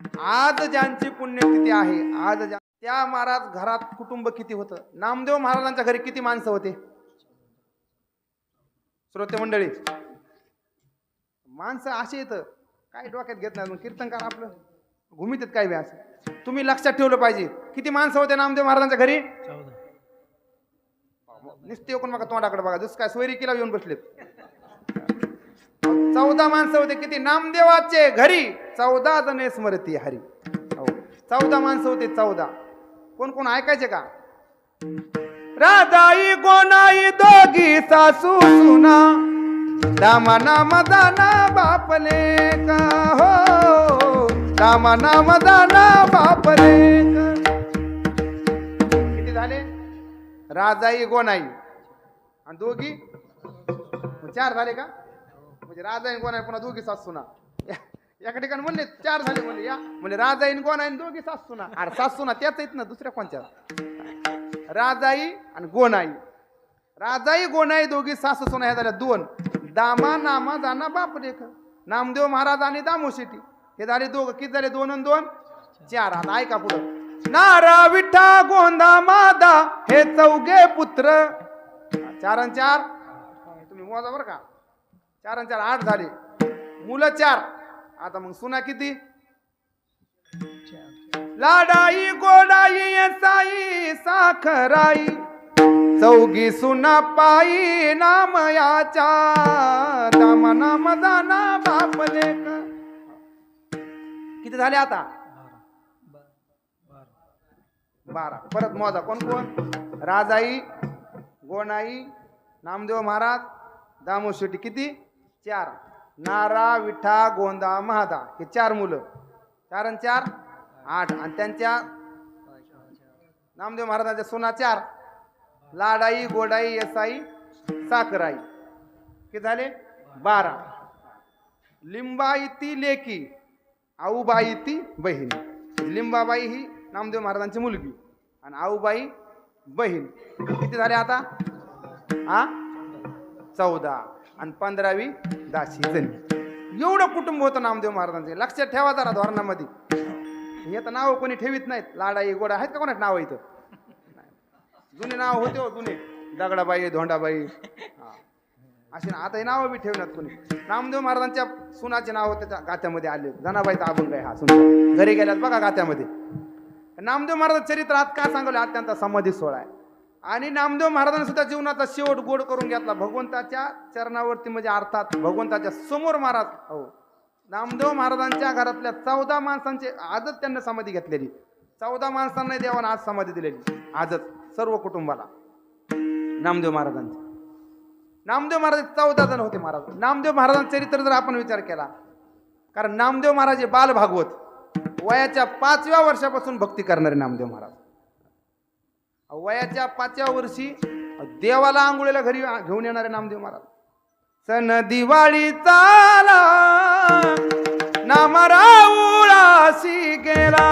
आज ज्यांची पुण्यतिथी आहे आज ज्या- त्या महाराज घरात कुटुंब किती होतं? नामदेव महाराजांच्या घरी किती माणसं होते? श्रोते मंडळी माणसं अशी येतं काय डोक्यात घेत नाही मग कीर्तनकार आपलं. घुमीत आहेत काय व्यास तुम्ही लक्षात ठेवलं पाहिजे. किती माणसं होते नामदेव महाराजांच्या घरी? नुसते कोण बघा तोंडाकडे बघा. जसं काय सोयरी किला येऊन बसलेत. चौदा माणसं होते किती? नामदेवाचे घरी. चौदा जणे स्मरती हरी. हो. चौदा माणसं होते चौदा. कोण कोण ऐकायचे का? राधाई गोनाई दोघी सासू सुना. दामा नाम दाना बापले का? हो. दामा नाम दाना बापले का? किती झाले? राजाई गोनाई. आणि दोघी? चार झाले का? म्हणजे राजाईन आहे? पुन्हा दोघी सासूना. एका ठिकाणी म्हणले चार झाले म्हणले या. म्हणजे राजाईन कोण आहे? दोघी सासूना. अरे सासूना त्याच येत ना दुसऱ्या कोणत्या? राजाई आणि गोनाई. राजाई गोनाई दोघी सासू सुना ह्या झाल्या दोन. दामा नामा जाना बाप रेख नामदेव महाराज आणि दामो शेट्टी. हे झाले दोघं. किती झाले? दोन आणि दोन? चार. आता ऐका पुढं. नारा विठा गोंदा मादा हे चौघे पुत्र. चार आणि चार? तुम्ही मोजा बरं का? चार आणि चार आठ झाले. मुलं चार. आता मग सुना किती? लाडाई गोडाई साई साखराई. चौगी सुना पायी नामयाच्या दाम नाम जाना बापले किती झाले आता? बारा. परत मोजा. कोण कोण? राजाई गोणाई नामदेव महाराज दामो शेट्टी. किती? चार. नारा विठा गोंदा महादा. हे चार मुलं. चार आणि चार? आठ. आणि त्यांच्या नामदेव महाराजांच्या सोना चार. लाडाई गोडाई येसाई साखराई. किती झाले? बारा. लिंबाई ती लेकी आऊबाई ती बहीण. लिंबाबाई ही नामदेव महाराजांची मुलगी आणि आऊबाई बहीण. किती झाले आता? हा चौदा. आणि पंधरावी दाशी जणी एवढं कुटुंब होतं नामदेव महाराजांचे. लक्षात ठेवा जरा धोरणामध्ये. हे तर नाव कोणी ठेवीत नाहीत. लाडाई गोडा आहेत का कोणाच नाव इथं? जुने नाव होते हो जुने. दगडाबाई धोंडाबाई. हा. असे ना आता हे नावं बी ठेवण्यात कोणी. नामदेव महाराजांच्या सुनाचे नाव त्याच्या गात्यामध्ये आले. जनाबाईचा अभंग आहे हा सुन घरी गेल्यात बघा गात्यामध्ये. नामदेव महाराज चरित्र आज का सांगवलं आज त्यांचा समाधी सोहळा आहे. आणि नामदेव महाराजांनी सुद्धा जीवनाचा शेवट गोड करून घेतला. भगवंताच्या चरणावरती म्हणजे अर्थात भगवंताच्या समोर महाराज. हो. नामदेव महाराजांच्या घरातल्या चौदा माणसांचे आजच त्यांनी समाधी घेतलेली. चौदा माणसांना देवानं आज समाधी दिलेली. आजच सर्व कुटुंबाला. नामदेव महाराजांचे. नामदेव महाराज चौदा जण होते महाराज. नामदेव महाराजांचं चरित्र जर आपण विचार केला कारण नामदेव महाराज हे बाल भागवत वयाच्या पाचव्या वर्षापासून भक्ती करणारे नामदेव महाराज. वयाच्या पाचव्या वर्षी देवाला आंघोळीला घरी घेऊन येणारे नामदेव महाराज. सण दिवाळी चाला नामराऊळाशी गेला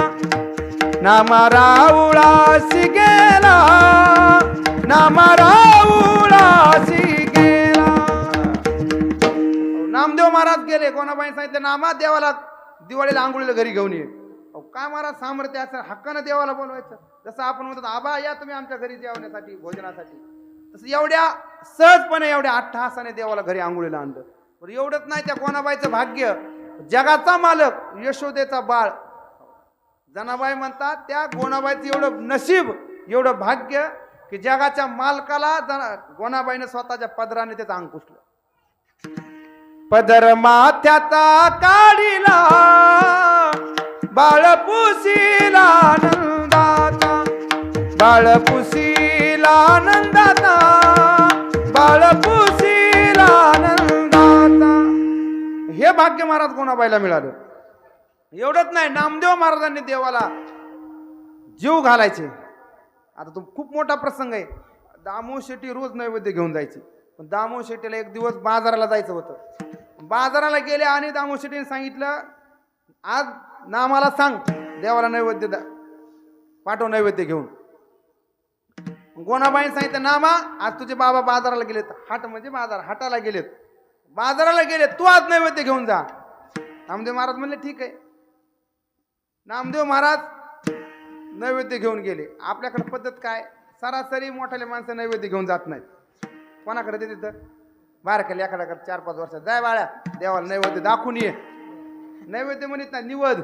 नामराऊळाशी गेला नामराऊळाशी गेला. नामदेव महाराज गेले कोणाबाई सांगितलं नामा देवाला दिवाळीला आंघोळीला घरी घेऊन ये. अहो, काय महाराज सामर्थ्य असं हक्कानं देवाला बोलवायचं? जसं आपण म्हणतो आबा या तुम्ही आमच्या घरी जेवण्यासाठी भोजनासाठी. तसं एवढ्या सहजपणे एवढ्या अट्टहासाने देवाला घरी आंघोळीला आणलं. पण एवढंच नाही त्या कोणाबाईचं भाग्य. जगाचा मालक यशोदेचा बाळ. जनाबाई म्हणतात त्या गोणाबाईचं एवढं नशीब एवढं भाग्य की जगाच्या मालकाला जना गोणाबाईनं स्वतःच्या पदराने त्याचं अंग पुसलं पदर माथ्याचा काढिला. बाळपुसीला नंदाचा बाळपुसीला नंदाचा बाळपुसीला नंदाचा हे भाग्य महाराज कोणाबाईला मिळालं? एवढंच नाही नामदेव महाराजांनी देवाला जीव घालायचे. आता तो खूप मोठा प्रसंग आहे. दामो शेट्टी रोज नैवेद्य घेऊन जायचे. पण दामो शेट्टीला एक दिवस बाजाराला जायचं होतं. बाजाराला गेले आणि दामो शेट्टीने सांगितलं आज ना मला सांग. देवाला नैवेद्य द्या पाठव नैवेद्य घेऊन. गोनाबाईने सांगितलं नामा आज तुझे बाबा बाजाराला गेलेत. हाट म्हणजे बाजार हाटाला गेलेत. बाजाराला गेलेत. तू आज नैवेद्य घेऊन जा. नामदेव महाराज म्हणले ठीक आहे. नामदेव महाराज नैवेद्य घेऊन गेले. आपल्याकडे पद्धत काय? सरासरी मोठाले माणसं नैवेद्य घेऊन जात नाहीत. कोणाकडे देते तर? बारकाले एखाद्याकडे चार पाच वर्षात. जाय बाळ्या देवाला नैवेद्य दाखवून ये. नैवेद्य म्हणत ना निवद.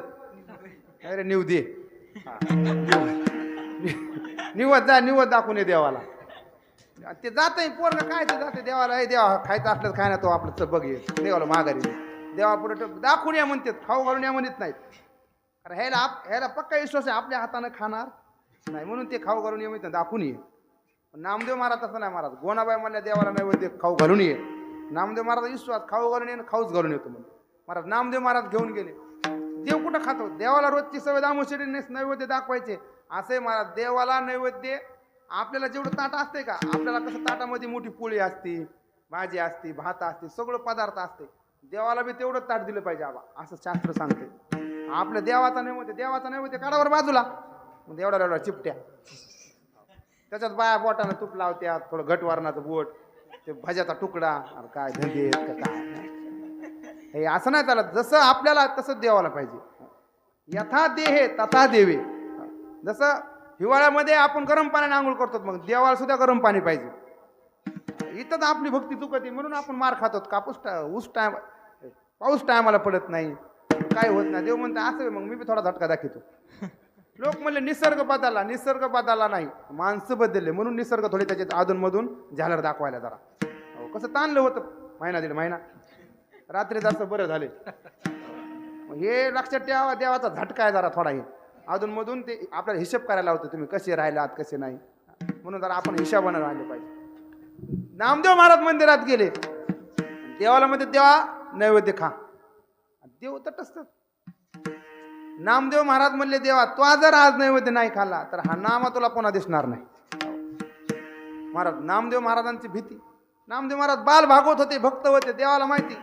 अरे निवदे. निवद जा निवद दाखवून ये देवाला. ते जातंय पोरग काय ते जाते देवाला हे देवा खायचं असलं काय ना तो आपलं तर बघ ये. देवाला माघारी देवा पुढे दाखवून या म्हणतात खाऊ घालून या म्हणत नाहीत. कारण ह्याला आप ह्याला पक्का विश्वास आहे आपल्या हातानं खाणार नाही म्हणून ते खाऊ घालून ये म्हणतात दाखवून ये. नामदेव महाराज तसं नाही महाराज. गोणाबाई म्हणल्या देवाला नैवेद्य खाऊ घालून ये. नामदेव महाराज विश्वास खाऊ घालून ये खाऊच घालून येतो म्हणून. महाराज नामदेव महाराज घेऊन गेले. देव कुठं खातो? देवाला रोजची सवय दामोशेरीने नैवेद्य दाखवायचे. असे महाराज देवाला नैवेद्य आपल्याला जेवढं ताट असते का? आपल्याला कसं ताटामध्ये मोठी पोळी असते भाजी असते भात असते सगळं पदार्थ असते. देवाला बी तेवढं ताट दिलं पाहिजे आबा असं शास्त्र सांगते. आपल्या देवाचा नैवेद्य देवाचा नैवेद्य काढावर बाजूला. देवडा एवढा चिपट्या. त्याच्यात बाया बोटानं तूप लावत्या थोडं घटवारणाचं बोट ते भाज्याचा तुकडा अरे काय धंदे काय? हे असं नाही चालत. जसं आपल्याला तसं देवाला पाहिजे. यथा देहे तथा देवे. जसं हिवाळ्यामध्ये आपण गरम पाण्याने आंघोळ करतो मग देवाला सुद्धा गरम पाणी पाहिजे. इथं आपली भक्ती चुकते म्हणून आपण मार खातो. कापूस टा ऊस टायम पाऊस टायमाला पडत नाही. काय होत नाही. देव म्हणते असं मग मी बी थोडा झटका दाखवतो. लोक म्हणले निसर्ग बदलला निसर्ग बदलला नाही. माणसं बदलले म्हणून निसर्ग थोडे त्याच्यात अधूनमधून झालर दाखवायला जरा. कसं ताणलं होतं महिना दीड महिना. रात्री जास्त बरं झाले. हे लक्षात ठेवा देवाचा झटका आहे जरा थोडा हे. अधूनमधून ते आपल्याला हिशोब करायला होतं तुम्ही कसे राहिलात कसे नाही. म्हणून जरा आपण हिशोबानं राहिले पाहिजे. नामदेव महाराज मंदिरात गेले. देवाला मध्ये देवा नैवेद्य खा. देव तटस्थ नामदेव महाराज म्हणले देवा तो जर आज नैवेद्य नाही खाल्ला तर हा नामा तुला कोणा दिसणार नाही. महाराज नामदेव महाराजांची भीती. नामदेव महाराज बाल भागवत होते भक्त होते देवाला माहिती.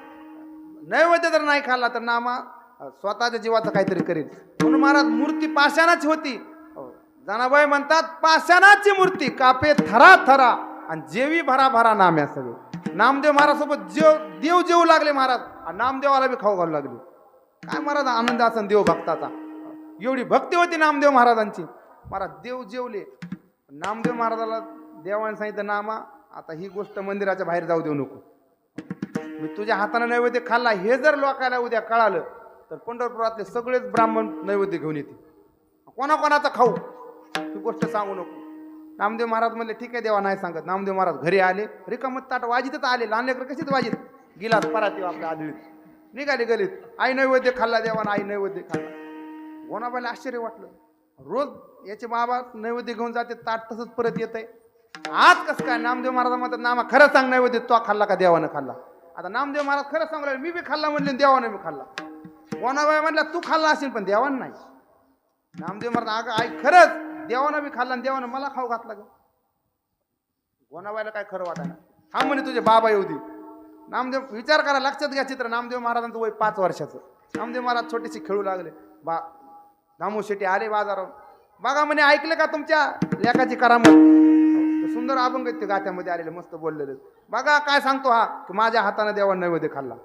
नैवेद्य जर नाही खाल्ला तर नामा स्वतःच्या जीवाचं काहीतरी करेल म्हणून महाराज मूर्ती पाषाणाची होती. अहो, जनाबाई म्हणतात पाषाणाची मूर्ती कापे थरा थरा आणि जेवी भरा भरा नाम्या सगळे. नामदेव महाराजसोबत जेव देव जेवू लागले महाराज आणि नामदेवाला बी खाऊ घालू लागले. काय महाराज आनंद असन देव भक्ताचा? एवढी भक्ती होती नामदेव महाराजांची. महाराज देव जेवले. नामदेव महाराजाला देवाने सांगितलं नामा आता ही गोष्ट मंदिराच्या बाहेर जाऊ देऊ नको. मी तुझ्या हातानं नैवेद्य खाल्ला हे जर लोकांना उद्या कळालं तर पंढरपुरातले सगळेच ब्राह्मण नैवेद्य घेऊन येतील. कोणाकोणाचा खाऊ? ही गोष्ट सांगू नको. नामदेव महाराज म्हणले ठीक आहे देवा नाही सांगत. नामदेव महाराज घरी आले. रिकामत ताट वाजितच आले. लहान लेकर कशीच वाजित? गिलास पराती आपल्या आदळीत. निघाले गलीत. आई नैवेद्य खाल्ला देवानं आई नैवेद्य खाल्ला. गोनाबाईला आश्चर्य वाटलं. रोज याचे बाबा नैवेद्य घेऊन जाते ताट तसंच परत येत आहे आज कसं काय? नामदेव महाराज म्हणतात नामा खरं सांग नैवेद्य तो खाल्ला का देवानं खाल्ला? आता नामदेव महाराज खरं सांगू लागले मी बी खाल्ला म्हणले देवाने देवानं मी खाल्ला. कोणाबाई म्हणल्या तू खाल्ला असेल पण देवानं नाही. नामदेव महाराज अगं आई खरंच देवानं बी खाल्ला आणि देवानं मला खाऊ घातला ग. गोनाबाईला काय खरं वाटायला? हा म्हणे तुझे बाबा येऊ दे. नामदेव विचार करा लक्षात घ्या चित्र नामदेव महाराजांचं वय पाच वर्षाचं. नामदेव महाराज छोटेसे खेळू लागले. बा दामू शेट्टी आले बाजारावर. बघा म्हणे ऐकलं का तुमच्या लेखाची करामत? ते सुंदर अभंग ते गात्यामध्ये आलेले मस्त बोललेले. बघा काय सांगतो हा की माझ्या हाताने देवा नैवेद्य खाल्ला.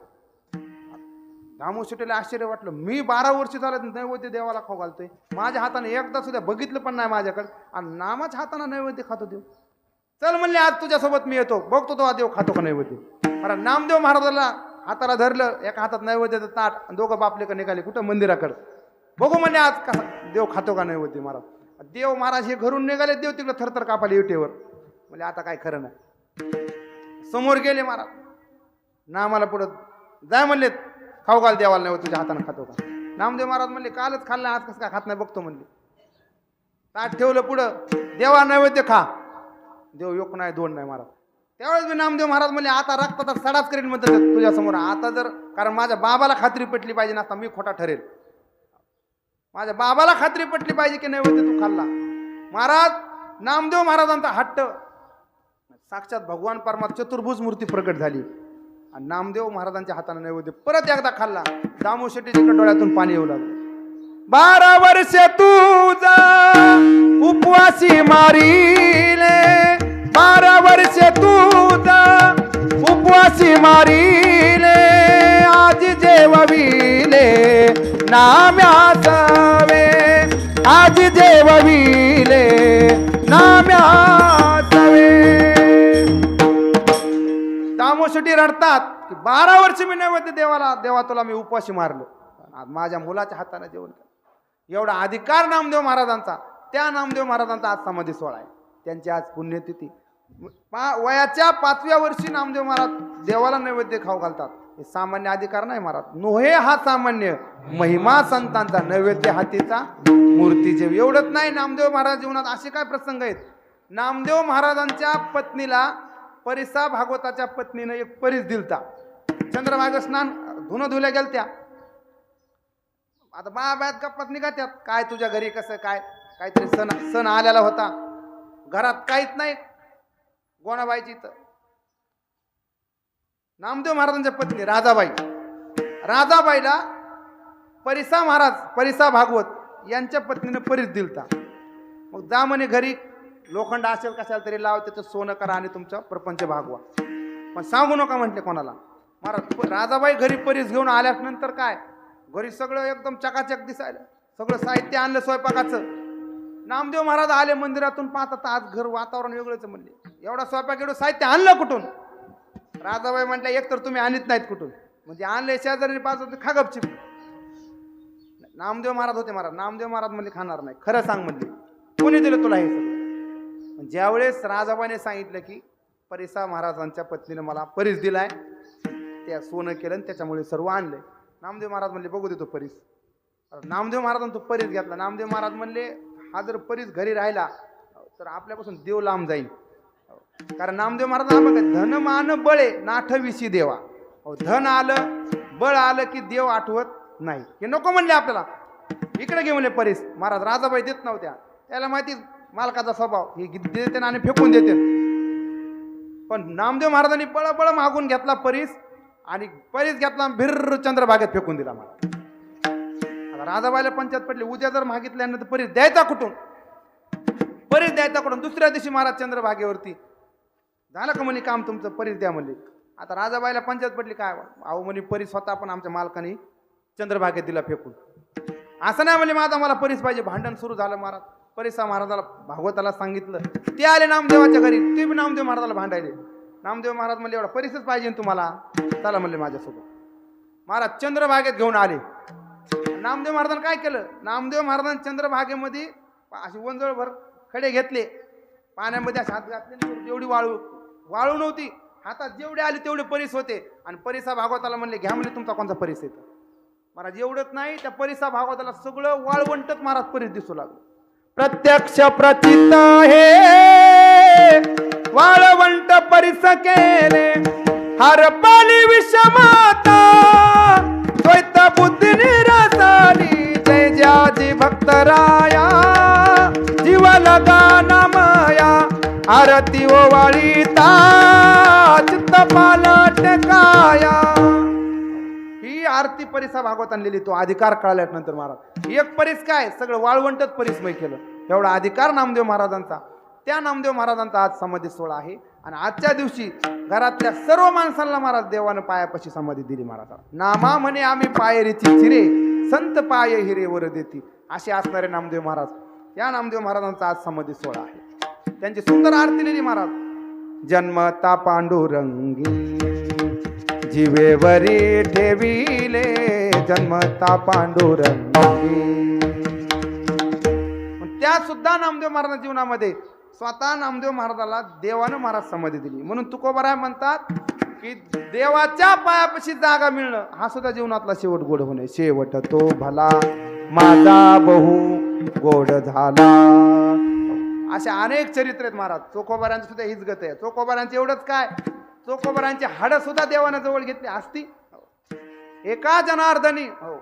दामू शेटेला आश्चर्य वाटलं. मी बारा वर्ष झालं नैवेद्य देवाला खाऊ घालतोय. माझ्या हाताने एकदा सुद्धा बघितलं पण नाही माझ्याकडे. आणि नामाच हाताने नैवेद्य खातो देव. चल म्हणले आज तुझ्यासोबत मी येतो. बघतो तो हा देव खातो का नैवेद्य. कारण नामदेव महाराजाला हाताला धरलं एका हातात नैवेद्याचं ताट आणि दोघं बापले का निघाले. कुठं? मंदिराकडं. बघू म्हणले आज कसा देव खातो का नैवेद्य महाराज. देव महाराज हे घरून निघाले देव तिकडे थरथर कापाले युटेवर. म्हणजे आता काय खरं नाही. समोर गेले महाराज ना मला पुढं जाय म्हणले खाऊ घाल देवाला नाही तुझ्या हाताने खातो का? नामदेव महाराज म्हणले कालच खाल्लं आज कसं काय खात नाही बघतो म्हणले. ताट ठेवलं पुढं देवा नैवेद्य खा. देव एक नाही दोन नाही महाराज. त्यावेळेस मी नामदेव महाराज म्हणले आता रक्ताचा सडाच करेन म्हणतात तुझ्या समोर आता जर कारण माझ्या बाबाला खात्री पटली पाहिजे नसता मी खोटा ठरेल. माझ्या बाबाला खात्री पटली पाहिजे की नैवेद्य तू खाल्ला. महाराज नामदेव महाराजांचा हट्ट साक्षात भगवान परमात चतुर्भुज मूर्ती प्रकट झाली. आणि नामदेव महाराजांच्या हाताने नैवेद्य परत एकदा खाल्ला. दामो शेट्टीच्या डोळ्यातून पाणी येऊ लागलं. बारा वर्ष तुझा उपवासी मारीले. बारा वर्ष तुझा उपवासी मारीले. आज जेवविले नाम्यासावे आज जेवविले नाम्यासावे किती रडतात. की बारा वर्ष मी नैवेद्य देवाला देवा तुला मी उपाशी मारलो. आज माझ्या मुलाच्या हाताने जेवण केलं एवढा अधिकार नामदेव महाराजांचा. त्या नामदेव महाराजांचा आज समाधी सोहळा आहे. त्यांची आज पुण्यतिथी. वयाच्या पाचव्या वर्षी नामदेव महाराज देवाला नैवेद्य खाऊ घालतात. हे सामान्य अधिकार नाही महाराज. नोहे हा सामान्य महिमा संतांचा नैवेद्य हातीचा मूर्तीचे एवढंच नाही नामदेव महाराज जीवनात असे काय प्रसंग आहेत? नामदेव महाराजांच्या पत्नीला परिसा भागवताच्या पत्नीनं एक परीस दिलता. चंद्रभाग स्नान धुणं धुल्या गेलत्या. आता बायात गप्पात निघात्यात. काय तुझ्या घरी कसं काय? काहीतरी सण सण आलेला होता. घरात काहीच नाही. गोणाबाईची तर नामदेव महाराजांच्या पत्नी राजाबाई. राजाबाईला परिसा महाराज परिसा भागवत यांच्या पत्नीनं परीस दिलता. मग जा म्हणे घरी लोखंड असेल कशाला तरी लाव त्याचं सोनं करा आणि तुमचा प्रपंच भागवा. पण सांगू नका म्हटले कोणाला. महाराज राजाबाई घरी परीस घेऊन आल्यानंतर काय? घरी सगळं एकदम चकाचक दिसायला. सगळं साहित्य आणलं स्वयंपाकाचं. नामदेव महाराज आले मंदिरातून पाहतात आज घर वातावरण वेगळंच म्हणले. एवढा स्वयंपाक एवढं साहित्य आणलं कुठून? राजाबाई म्हटल्या एक तर तुम्ही आणत नाहीत कुठून. म्हणजे आणले शेजारी पाच होते खा गपचिप नामदेव महाराज होते महाराज. नामदेव महाराज म्हणजे खाणार नाही. खरं सांग म्हणजे कोणी दिलं तुला हे सगळं? ज्यावेळेस राजाबाईने सांगितलं की परिसा महाराजांच्या पत्नीनं मला परीस दिलाय त्या सोनं केलं आणि त्याच्यामुळे सर्व आणलं नामदेव महाराज म्हणले बघू देतो परीस. नामदेव महाराजांनी तो परीस घेतला. नामदेव महाराज म्हणले हा जर परीस घरी राहिला तर आपल्यापासून देव लांब जाईल कारण नामदेव महाराज हा बघा धन मान बळे नाठविशी देवा. अहो, धन आलं बळ आलं की देव आठवत नाही. हे नको म्हणले आपल्याला. इकडे घे म्हणले परीस. महाराज राजाबाई देत नव्हत्या. त्याला माहिती मालकाचा स्वभाव. हे देते आणि फेकून देते. पण नामदेव महाराजांनी पळपळ मागून घेतला परीस आणि परीस घेतला आणि भिर्र चंद्रभागेत फेकून दिला मला. आता राजाबाईला पंचायत पडली. उद्या जर मागितल्यानंतर परीस द्यायचा कुठून? परीस द्यायचा कुठून? दुसऱ्या दिवशी महाराज चंद्रभागेवरती झालं का म्हणे काम तुमचं? परीस द्या म्हणले. आता राजाबाईला पंचायत पडली काय? अहो म्हणे परीस स्वतः पण आमच्या मालकाने चंद्रभागेत दिला फेकून. असं नाही म्हणजे माझा मला परीस पाहिजे. भांडण सुरू झालं महाराज. परिसा महाराजाला भागवताला सांगितलं. ते आले नामदेवाच्या घरी. ते बी नामदेव महाराजाला भांडायले. नामदेव महाराज म्हणले एवढा परिसच पाहिजे तुम्हाला. चला म्हणले माझ्यासोबत. महाराज चंद्रभागेत घेऊन आले. नामदेव महाराजांनी काय केलं? नामदेव महाराजांनी चंद्रभागेमध्ये अशी वंजळभर खडे घेतले. पाण्यामध्ये असे हात घातले जेवढी वाळू. वाळू नव्हती. हातात जेवढे आले तेवढे परीस होते. आणि परिसा भागवताला म्हणले घ्या म्हणले तुमचा कोणता परिस येतो महाराज एवढंच नाही. त्या परिसा भागवताला सगळं वाळवंटच महाराज परीस दिसू लागलं. प्रत्यक्ष प्रचित हे वाळवंट परिस केले हरपाली विषमाता द्वैत बुद्धी निरसाली जय जाजी भक्तराया. जीव लगा माया आरती ओवाळीता. चित्त पालट काया आरती परिसा भागवत आणलेली तो अधिकार कळल्यानंतर महाराज. एक परीस काय? सगळं वाळवंटच परिसमय केलं एवढा अधिकार नामदेव महाराजांचा. त्या नामदेव महाराजांचा आज समाधी सोहळा आहे. आणि आजच्या दिवशी घरातल्या सर्व माणसांना महाराज देवानं पायापाशी समाधी दिली महाराज नामा म्हणे आम्ही पायरीची चिरे संत पाय हिरे वर देती असे असणारे नामदेव महाराज. या नामदेव महाराजांचा आज समाधी सोहळा आहे. त्यांची सुंदर आरती लिहिली महाराज. जन्मता पांडुरंगी. जीवेवरी ठेविले जन्मता पांडुरंगी. त्या सुद्धा नामदेव महाराज जीवनामध्ये स्वतः नामदेव महाराजाला देवानं महाराज समाधी दिली. म्हणून तुकोबराय म्हणतात की देवाच्या पायापाशी जागा मिळणं हा सुद्धा जीवनातला शेवट गोड होणे. शेवट तो भला माझा बहु गोड झाला. असे अनेक चरित्र आहेत महाराज. चोकोबारांची सुद्धा हीच गत आहे. चोकोबारांचे एवढंच काय? चोकोबरांची हाडं सुद्धा देवानं जवळ घेतली. असती एका जनार्दनी हो.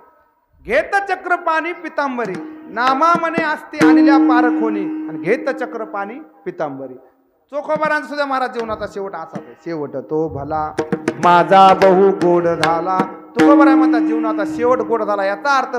घेत चक्र पाणी पितांबरी. नामा मने असते आणल्या पारखोनी. आणि घेत चक्र पाणी पितांबरी. चोखोबारांचा सुद्धा महाराज जीवनाचा शेवट असाच आहे. शेवट तो भला. माझा बहु गोड झाला. तुकोबारा म्हणतात जीवनाचा शेवट गोड झाला याचा अर्थ